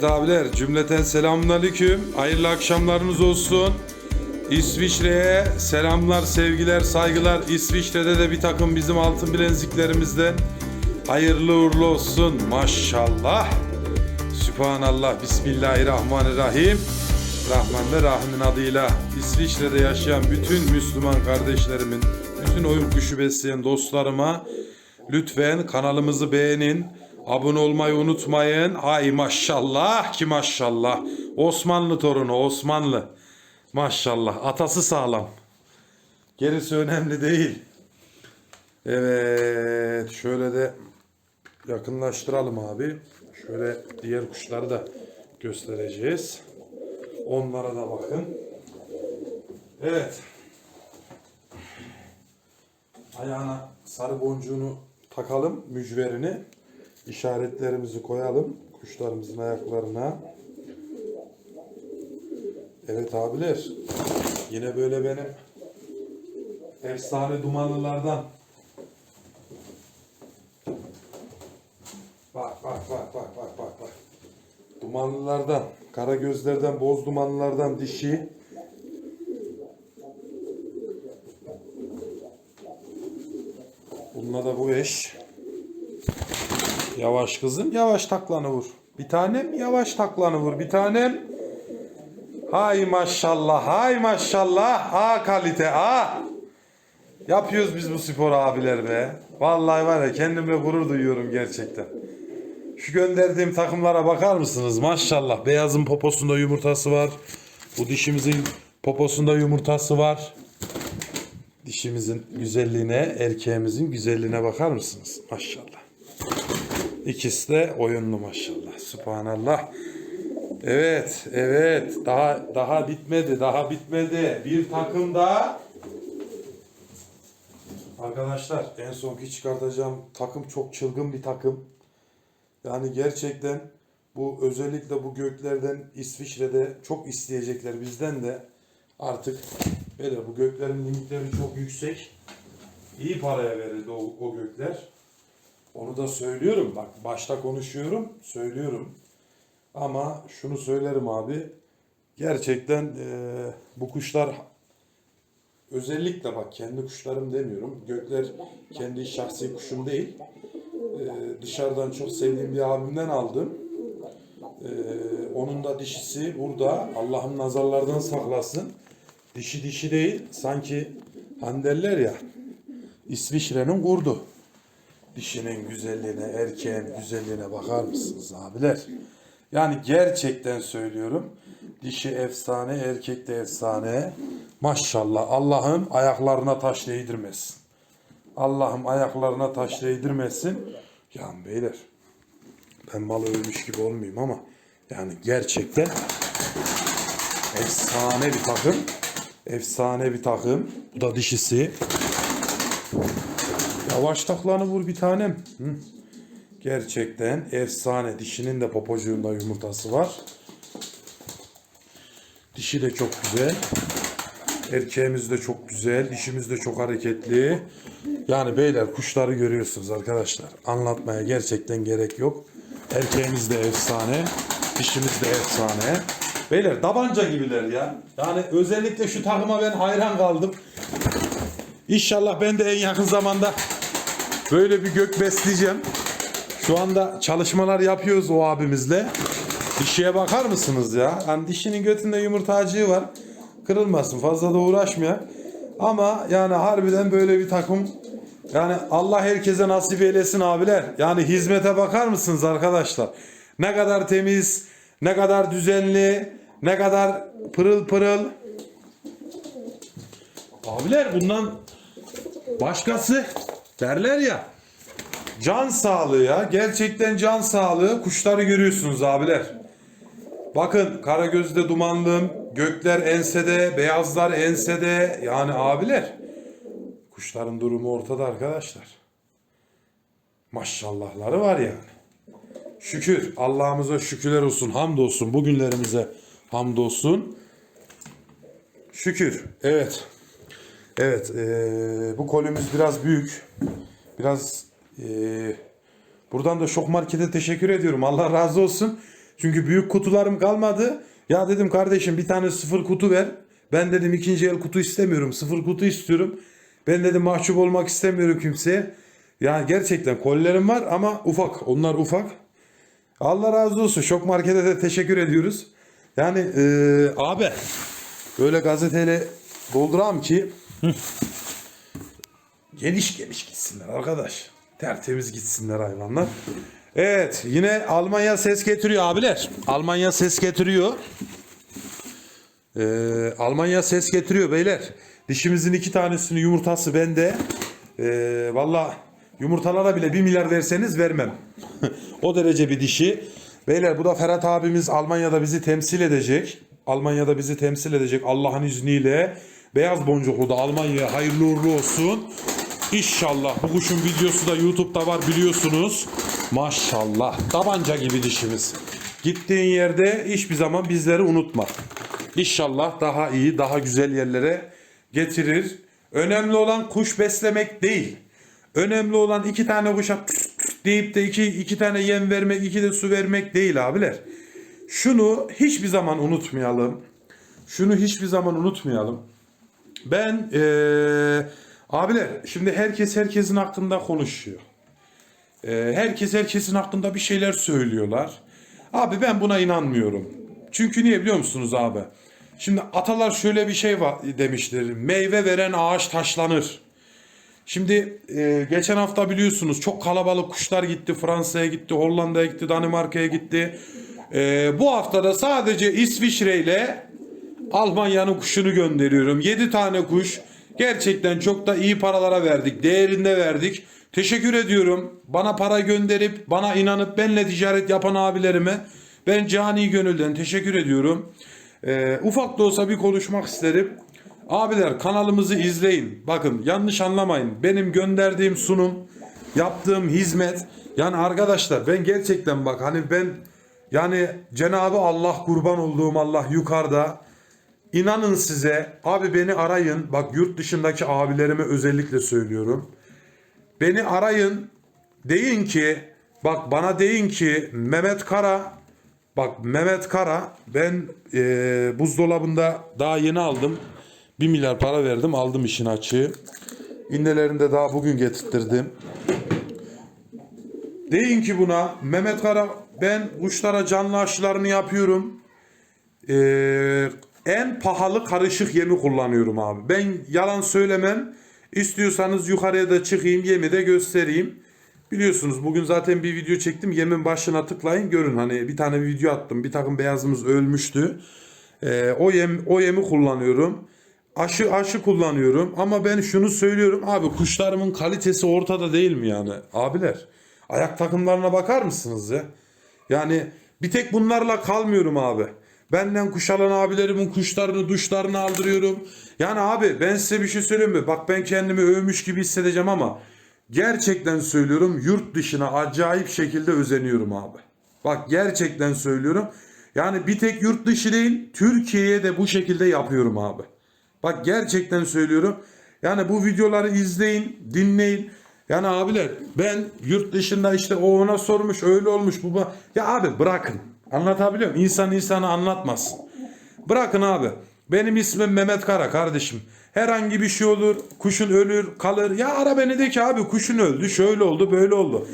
Evet abiler cümleten selamünaleyküm. Hayırlı akşamlarınız olsun. İsviçre'ye selamlar, sevgiler, saygılar. İsviçre'de de bir takım bizim altın bilenziklerimizden hayırlı uğurlu olsun. Maşallah. Sübhanallah. Bismillahirrahmanirrahim. Rahman ve Rahim'in adıyla İsviçre'de yaşayan bütün Müslüman kardeşlerimin, bütün oyun kuşu besleyen dostlarıma lütfen kanalımızı beğenin. Abone olmayı unutmayın. Ay maşallah ki maşallah. Osmanlı torunu Osmanlı. Maşallah. Atası sağlam. Gerisi önemli değil. Evet. Şöyle de yakınlaştıralım abi. Şöyle diğer kuşları da göstereceğiz. Onlara da bakın. Evet. Ayağına sarı boncuğunu takalım, mücverini. İşaretlerimizi koyalım kuşlarımızın ayaklarına. Evet abiler. Yine böyle benim efsane dumanlılardan. Bak bak bak bak bak bak bak. Dumanlılardan, kara gözlerden, boz dumanlılardan dişi. Bununla da bu eş. Yavaş kızım, yavaş taklanı vur. Bir tanem yavaş taklanı vur. Bir tanem. Hay maşallah, hay maşallah. Ha kalite, ha. Yapıyoruz biz bu spor abiler be. Vallahi var ya kendimle gurur duyuyorum gerçekten. Şu gönderdiğim takımlara bakar mısınız? Maşallah. Beyazın poposunda yumurtası var. Bu dişimizin poposunda yumurtası var. Dişimizin güzelliğine, erkeğimizin güzelliğine bakar mısınız? Maşallah. İkisi de oyunlu maşallah. Subhanallah. Evet, evet. Daha daha bitmedi, daha bitmedi. Bir takım daha. Arkadaşlar en sonki çıkartacağım takım çok çılgın bir takım. Yani gerçekten bu özellikle bu göklerden İsviçre'de çok isteyecekler bizden de artık böyle bu göklerin limitleri çok yüksek. İyi paraya verildi o, o gökler. Onu da söylüyorum bak başta konuşuyorum söylüyorum. Ama şunu söylerim abi gerçekten eee, bu kuşlar özellikle bak kendi kuşlarım demiyorum. Gökler kendi şahsi kuşum değil. Ee, dışarıdan çok sevdiğim bir abimden aldım. Ee, onun da dişisi burada. Allah'ım nazarlardan saklasın. Dişi dişi değil. Sanki derler ya İsviçre'nin kurdu. Dişinin güzelliğine, erkeğin güzelliğine bakar mısınız abiler? Yani gerçekten söylüyorum. Dişi efsane, erkek de efsane. Maşallah Allah'ım ayaklarına taş değdirmesin. Allah'ım ayaklarına taş değdirmesin. Yani beyler ben mal övmüş gibi olmayayım ama yani gerçekten efsane bir takım. Efsane bir takım. Bu da dişisi. Yavaş taklanı vur bir tanem. Hı. Gerçekten efsane. Dişinin de popocuğunda yumurtası var. Dişi de çok güzel. Erkeğimiz de çok güzel. Dişimiz de çok hareketli. Yani beyler kuşları görüyorsunuz arkadaşlar. Anlatmaya gerçekten gerek yok. Erkeğimiz de efsane. Dişimiz de efsane. Beyler tabanca gibiler ya. Yani özellikle şu takıma ben hayran kaldım. İnşallah ben de en yakın zamanda böyle bir gök besleyeceğim. Şu anda çalışmalar yapıyoruz o abimizle. Dişiye bakar mısınız ya? Hani dişinin götünde yumurtacığı var. Kırılmasın fazla da uğraşmaya. Ama yani harbiden böyle bir takım yani Allah herkese nasip eylesin abiler. Yani hizmete bakar mısınız arkadaşlar? Ne kadar temiz, ne kadar düzenli, ne kadar pırıl pırıl. Abiler bundan başkası derler ya. Can sağlığı ya. Gerçekten can sağlığı. Kuşları görüyorsunuz abiler. Bakın Karagöz'de dumanlım, gökler ensede, beyazlar ensede. Yani abiler. Kuşların durumu ortada arkadaşlar. Maşallahları var yani. Şükür. Allah'ımıza şükürler olsun. Hamdolsun. Bugünlerimize hamdolsun. Şükür. Evet. Evet. eee, bu kolimiz biraz büyük. Biraz eee, buradan da Şok Market'e teşekkür ediyorum. Allah razı olsun. Çünkü büyük kutularım kalmadı. Ya dedim kardeşim bir tane sıfır kutu ver. Ben dedim ikinci el kutu istemiyorum. Sıfır kutu istiyorum. Ben dedim mahcup olmak istemiyorum kimseye. Ya gerçekten kollerim var ama ufak. Onlar ufak. Allah razı olsun. Şok Market'e de teşekkür ediyoruz. Yani eee, abi böyle gazeteyle dolduram ki geniş geniş gitsinler arkadaş. Tertemiz gitsinler hayvanlar. Evet yine Almanya ses getiriyor abiler. Almanya ses getiriyor. Ee, Almanya ses getiriyor beyler. Dişimizin iki tanesini yumurtası bende. Ee, Valla yumurtalara bile bir milyar verseniz vermem. o derece bir dişi. Beyler bu da Ferhat abimiz Almanya'da bizi temsil edecek. Almanya'da bizi temsil edecek Allah'ın izniyle. Beyaz boncuklu da Almanya hayırlı uğurlu olsun. İnşallah bu kuşun videosu da YouTube'da var biliyorsunuz. Maşallah. Tabanca gibi dişimiz. Gittiğin yerde hiçbir zaman bizleri unutma. İnşallah daha iyi, daha güzel yerlere getirir. Önemli olan kuş beslemek değil. Önemli olan iki tane kuşa deyip de iki, iki tane yem vermek, iki de su vermek değil abiler. Şunu hiçbir zaman unutmayalım. Şunu hiçbir zaman unutmayalım. Ben eee abiler şimdi herkes herkesin hakkında konuşuyor. Eee, herkes herkesin hakkında bir şeyler söylüyorlar. Abi ben buna inanmıyorum. Çünkü niye biliyor musunuz abi? Şimdi atalar şöyle bir şey var demişler. Meyve veren ağaç taşlanır. Şimdi e, geçen hafta biliyorsunuz çok kalabalık kuşlar gitti. Fransa'ya gitti, Hollanda'ya gitti, Danimarka'ya gitti. E, bu haftada sadece İsviçre ile Almanya'nın kuşunu gönderiyorum. 7 tane kuş. Gerçekten çok da iyi paralara verdik. Değerinde verdik. Teşekkür ediyorum. Bana para gönderip bana inanıp benle ticaret yapan abilerime ben cani gönülden teşekkür ediyorum. Ee, ufak da olsa bir konuşmak isterim. Abiler kanalımızı izleyin. Bakın yanlış anlamayın. Benim gönderdiğim sunum, yaptığım hizmet. Yani arkadaşlar ben gerçekten bak hani ben yani Cenabı Allah kurban olduğum Allah yukarıda. İnanın size abi beni arayın. Bak yurt dışındaki abilerime özellikle söylüyorum. Beni arayın. Deyin ki bak bana deyin ki Mehmet Kara bak Mehmet Kara ben eee, buzdolabında daha yeni aldım. 1 milyar para verdim aldım işin açığı. İnnelerini de daha bugün getirttirdim. Deyin ki buna Mehmet Kara ben kuşlara canlı aşılarını yapıyorum. Ee, en pahalı karışık yemi kullanıyorum abi. Ben yalan söylemem. İstiyorsanız yukarıya da çıkayım yemi de göstereyim. Biliyorsunuz bugün zaten bir video çektim. Yemin başına tıklayın görün. Hani bir tane video attım. Bir takım beyazımız ölmüştü. Ee, o yem o yemi kullanıyorum. Aşı aşı kullanıyorum ama ben şunu söylüyorum abi kuşlarımın kalitesi ortada değil mi yani abiler? Ayak takımlarına bakar mısınız ya? Yani bir tek bunlarla kalmıyorum abi. Benden kuş alan abilerimin kuşlarını, duşlarını aldırıyorum. Yani abi ben size bir şey söyleyeyim mi? Bak ben kendimi övmüş gibi hissedeceğim ama gerçekten söylüyorum yurt dışına acayip şekilde özeniyorum abi. Bak gerçekten söylüyorum. Yani bir tek yurt dışı değil Türkiye'ye de bu şekilde yapıyorum abi. Bak gerçekten söylüyorum. Yani bu videoları izleyin, dinleyin. Yani abiler ben yurt dışında işte o ona sormuş öyle olmuş bu. Ya abi bırakın. Anlatabiliyor muyum? İnsan insanı anlatmasın. Bırakın abi. Benim ismim Mehmet Kara kardeşim. Herhangi bir şey olur, kuşun ölür, kalır. Ya ara beni de ki abi kuşun öldü, şöyle oldu, böyle oldu.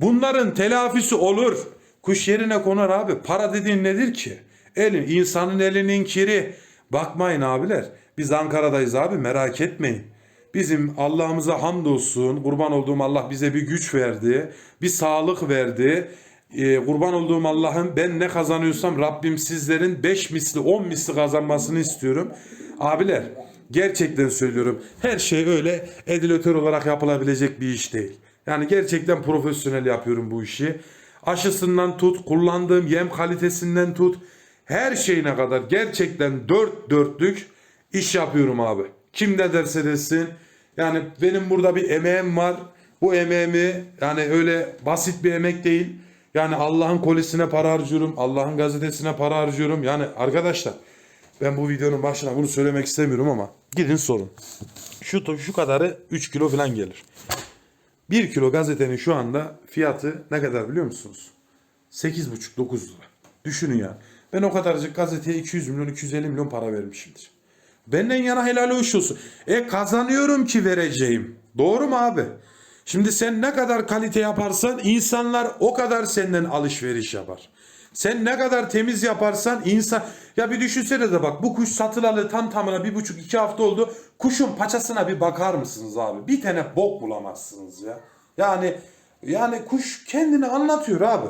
Bunların telafisi olur. Kuş yerine konar abi. Para dediğin nedir ki? Elin, insanın elinin kiri. Bakmayın abiler. Biz Ankara'dayız abi merak etmeyin. Bizim Allah'ımıza hamdolsun. Kurban olduğum Allah bize bir güç verdi. Bir sağlık verdi. Ee, kurban olduğum Allah'ım ben ne kazanıyorsam Rabbim sizlerin 5 misli 10 misli kazanmasını istiyorum. Abiler gerçekten söylüyorum. Her şey öyle edilatör olarak yapılabilecek bir iş değil. Yani gerçekten profesyonel yapıyorum bu işi. Aşısından tut, kullandığım yem kalitesinden tut, her şeyine kadar gerçekten dört dörtlük iş yapıyorum abi. Kim ne derse desin. Yani benim burada bir emeğim var. Bu emeğimi yani öyle basit bir emek değil. Yani Allah'ın kolisine para harcıyorum. Allah'ın gazetesine para harcıyorum. Yani arkadaşlar ben bu videonun başına bunu söylemek istemiyorum ama gidin sorun. Şu, şu kadarı 3 kilo falan gelir. 1 kilo gazetenin şu anda fiyatı ne kadar biliyor musunuz? 8,5-9 lira. Düşünün ya. Ben o kadarcık gazeteye 200 milyon 250 milyon para vermişimdir. Benden yana helal hoş olsun. E kazanıyorum ki vereceğim. Doğru mu abi? Şimdi sen ne kadar kalite yaparsan insanlar o kadar senden alışveriş yapar. Sen ne kadar temiz yaparsan insan... Ya bir düşünsene de bak bu kuş satılalı tam tamına bir buçuk iki hafta oldu. Kuşun paçasına bir bakar mısınız abi? Bir tane bok bulamazsınız ya. Yani yani kuş kendini anlatıyor abi.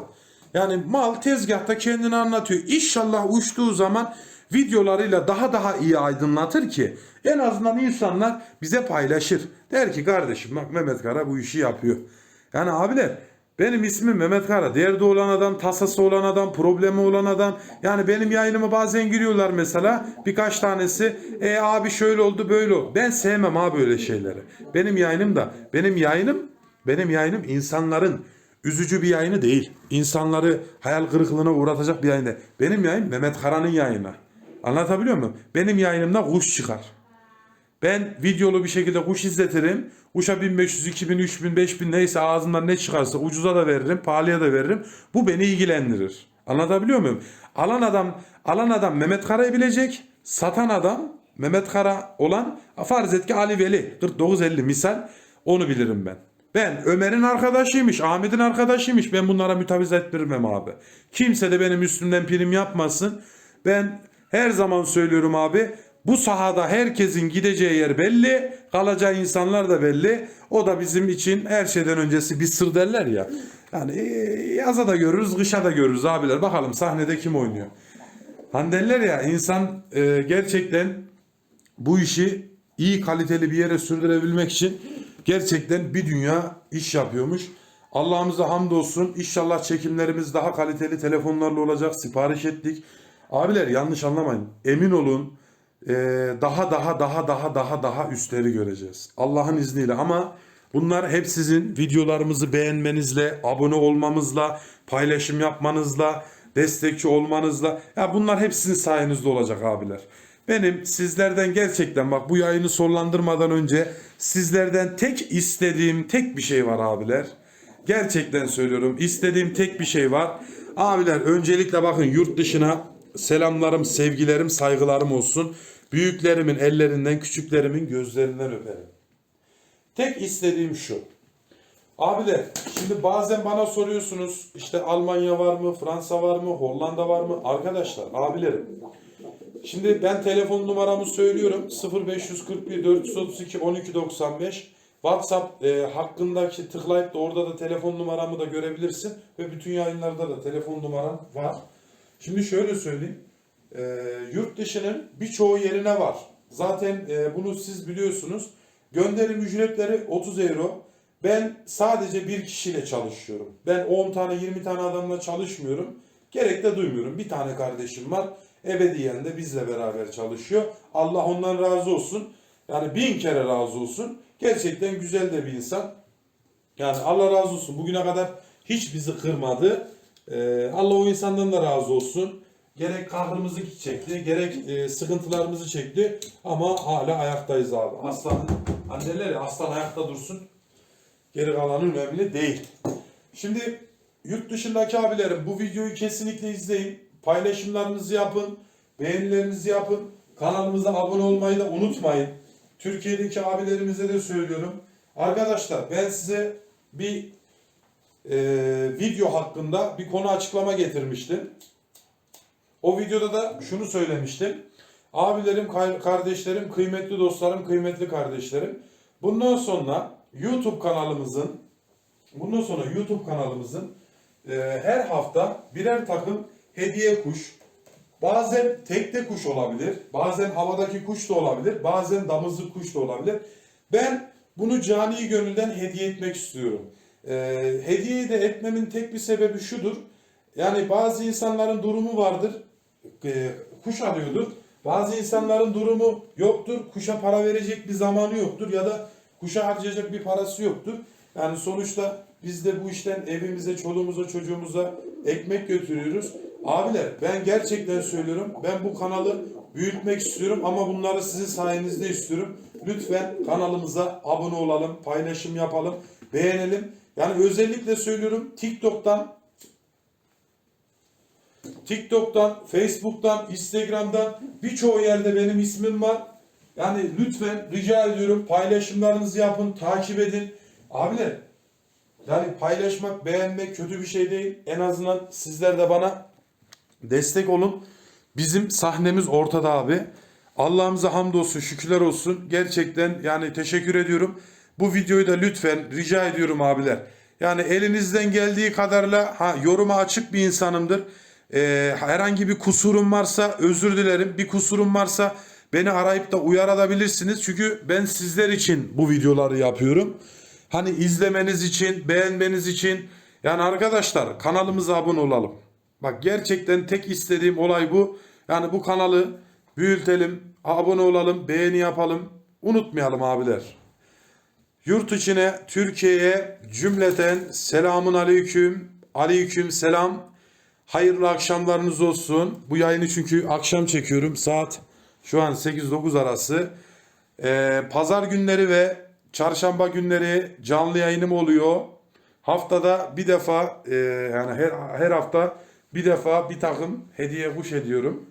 Yani mal tezgahta kendini anlatıyor. İnşallah uçtuğu zaman videolarıyla daha daha iyi aydınlatır ki en azından insanlar bize paylaşır. Der ki kardeşim bak Mehmet Kara bu işi yapıyor. Yani abiler benim ismim Mehmet Kara. Derdi olan adam, tasası olan adam, problemi olan adam. Yani benim yayınıma bazen giriyorlar mesela. Birkaç tanesi e abi şöyle oldu böyle oldu. Ben sevmem abi öyle şeyleri. Benim yayınım da benim yayınım benim yayınım insanların üzücü bir yayını değil. İnsanları hayal kırıklığına uğratacak bir yayın değil. Benim yayın Mehmet Kara'nın yayını. Anlatabiliyor muyum? Benim yayınımda kuş çıkar. Ben videolu bir şekilde kuş izletirim. Kuşa 1500, 2000, 3000, 5000 neyse ağzımdan ne çıkarsa ucuza da veririm, pahalıya da veririm. Bu beni ilgilendirir. Anlatabiliyor muyum? Alan adam, alan adam Mehmet Kara'yı bilecek. Satan adam Mehmet Kara olan farz et ki Ali Veli 4950 misal onu bilirim ben. Ben Ömer'in arkadaşıymış, Ahmet'in arkadaşıymış. Ben bunlara müteviz ettirmem abi. Kimse de benim üstümden prim yapmasın. Ben her zaman söylüyorum abi. Bu sahada herkesin gideceği yer belli, kalacağı insanlar da belli. O da bizim için her şeyden öncesi bir sır derler ya. Yani e, yaza da görürüz, kışa da görürüz abiler. Bakalım sahnede kim oynuyor. Hani derler ya insan e, gerçekten bu işi iyi kaliteli bir yere sürdürebilmek için gerçekten bir dünya iş yapıyormuş. Allah'ımıza hamdolsun. İnşallah çekimlerimiz daha kaliteli telefonlarla olacak. Sipariş ettik. Abiler yanlış anlamayın. Emin olun e, daha daha daha daha daha daha üstleri göreceğiz. Allah'ın izniyle ama bunlar hep sizin videolarımızı beğenmenizle, abone olmamızla, paylaşım yapmanızla, destekçi olmanızla. Ya bunlar hep sizin sayenizde olacak abiler. Benim sizlerden gerçekten bak bu yayını sonlandırmadan önce sizlerden tek istediğim tek bir şey var abiler. Gerçekten söylüyorum istediğim tek bir şey var. Abiler öncelikle bakın yurt dışına selamlarım, sevgilerim, saygılarım olsun. Büyüklerimin ellerinden, küçüklerimin gözlerinden öperim. Tek istediğim şu. Abiler şimdi bazen bana soruyorsunuz işte Almanya var mı, Fransa var mı, Hollanda var mı? Arkadaşlar, abilerim. Şimdi ben telefon numaramı söylüyorum. 0541 432 1295. WhatsApp e, hakkındaki tıklayıp da orada da telefon numaramı da görebilirsin. Ve bütün yayınlarda da telefon numaram var. Şimdi şöyle söyleyeyim. E, yurt dışının birçoğu yerine var. Zaten e, bunu siz biliyorsunuz. Gönderim ücretleri 30 euro. Ben sadece bir kişiyle çalışıyorum. Ben 10 tane 20 tane adamla çalışmıyorum. Gerek de duymuyorum. Bir tane kardeşim var. Ebediyen de bizle beraber çalışıyor. Allah ondan razı olsun. Yani bin kere razı olsun. Gerçekten güzel de bir insan. Yani Allah razı olsun. Bugüne kadar hiç bizi kırmadı. Ee, Allah o insandan da razı olsun. Gerek kahrımızı çekti, gerek e, sıkıntılarımızı çekti. Ama hala ayaktayız abi. Aslan, anneler ya aslan ayakta dursun. Geri kalanı önemli değil. Şimdi yurt dışındaki abilerim bu videoyu kesinlikle izleyin. Paylaşımlarınızı yapın. Beğenilerinizi yapın. Kanalımıza abone olmayı da unutmayın. Türkiye'deki abilerimize de söylüyorum. Arkadaşlar ben size bir e, video hakkında bir konu açıklama getirmiştim. O videoda da şunu söylemiştim. Abilerim, kardeşlerim, kıymetli dostlarım, kıymetli kardeşlerim. Bundan sonra YouTube kanalımızın bundan sonra YouTube kanalımızın e, her hafta birer takım hediye kuş, bazen tekte kuş olabilir, bazen havadaki kuş da olabilir, bazen damızlık kuş da olabilir. Ben bunu cani gönülden hediye etmek istiyorum. E, hediye de etmemin tek bir sebebi şudur. Yani bazı insanların durumu vardır, e, kuş alıyordur. Bazı insanların durumu yoktur, kuşa para verecek bir zamanı yoktur ya da kuşa harcayacak bir parası yoktur. Yani sonuçta biz de bu işten evimize, çoluğumuza, çocuğumuza ekmek götürüyoruz. Abiler ben gerçekten söylüyorum. Ben bu kanalı büyütmek istiyorum ama bunları sizin sayenizde istiyorum. Lütfen kanalımıza abone olalım, paylaşım yapalım, beğenelim. Yani özellikle söylüyorum TikTok'tan TikTok'tan, Facebook'tan, Instagram'dan birçoğu yerde benim ismim var. Yani lütfen rica ediyorum paylaşımlarınızı yapın, takip edin. Abiler yani paylaşmak, beğenmek kötü bir şey değil. En azından sizler de bana destek olun. Bizim sahnemiz ortada abi. Allah'ımıza hamdolsun, şükürler olsun. Gerçekten yani teşekkür ediyorum. Bu videoyu da lütfen rica ediyorum abiler. Yani elinizden geldiği kadarla ha, yoruma açık bir insanımdır. Ee, herhangi bir kusurum varsa özür dilerim. Bir kusurum varsa beni arayıp da uyarabilirsiniz. Çünkü ben sizler için bu videoları yapıyorum. Hani izlemeniz için, beğenmeniz için. Yani arkadaşlar kanalımıza abone olalım. Bak gerçekten tek istediğim olay bu. Yani bu kanalı büyütelim, abone olalım, beğeni yapalım. Unutmayalım abiler. Yurt içine, Türkiye'ye cümleten selamun aleyküm, aleyküm selam. Hayırlı akşamlarınız olsun. Bu yayını çünkü akşam çekiyorum. Saat şu an 8-9 arası. Ee, pazar günleri ve çarşamba günleri canlı yayınım oluyor. Haftada bir defa e, yani her, her hafta bir defa bir takım hediye kuş ediyorum.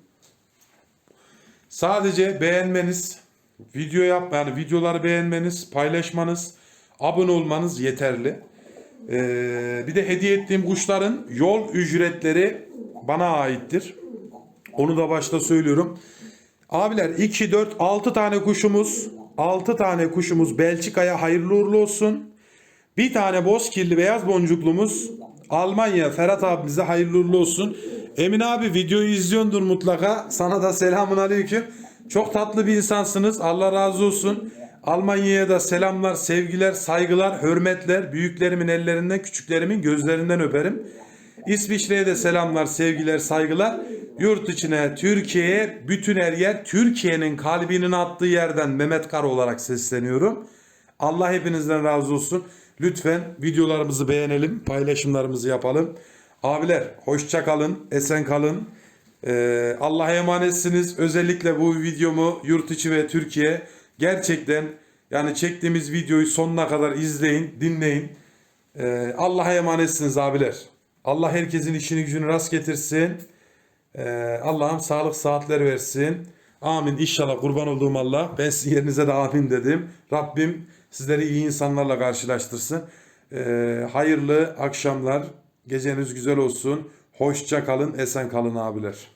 Sadece beğenmeniz, video yap yani videoları beğenmeniz, paylaşmanız, abone olmanız yeterli. Ee, bir de hediye ettiğim kuşların yol ücretleri bana aittir. Onu da başta söylüyorum. Abiler 2, 4, 6 tane kuşumuz 6 tane kuşumuz Belçika'ya hayırlı uğurlu olsun. Bir tane bozkirli beyaz boncuklumuz Almanya Ferhat abimize hayırlı uğurlu olsun. Emin abi videoyu izliyordur mutlaka. Sana da selamun aleyküm. Çok tatlı bir insansınız. Allah razı olsun. Almanya'ya da selamlar, sevgiler, saygılar, hürmetler. Büyüklerimin ellerinden, küçüklerimin gözlerinden öperim. İsviçre'ye de selamlar, sevgiler, saygılar. Yurt içine, Türkiye'ye, bütün her yer Türkiye'nin kalbinin attığı yerden Mehmet Kara olarak sesleniyorum. Allah hepinizden razı olsun. Lütfen videolarımızı beğenelim, paylaşımlarımızı yapalım. Abiler hoşça kalın, esen kalın. Ee, Allah'a emanetsiniz. Özellikle bu videomu yurt içi ve Türkiye gerçekten yani çektiğimiz videoyu sonuna kadar izleyin, dinleyin. Ee, Allah'a emanetsiniz abiler. Allah herkesin işini gücünü rast getirsin. Ee, Allah'ım sağlık saatler versin. Amin. İnşallah kurban olduğum Allah. Ben sizin yerinize de amin dedim. Rabbim sizleri iyi insanlarla karşılaştırsın. Ee, hayırlı akşamlar. Geceniz güzel olsun. Hoşça kalın, esen kalın abiler.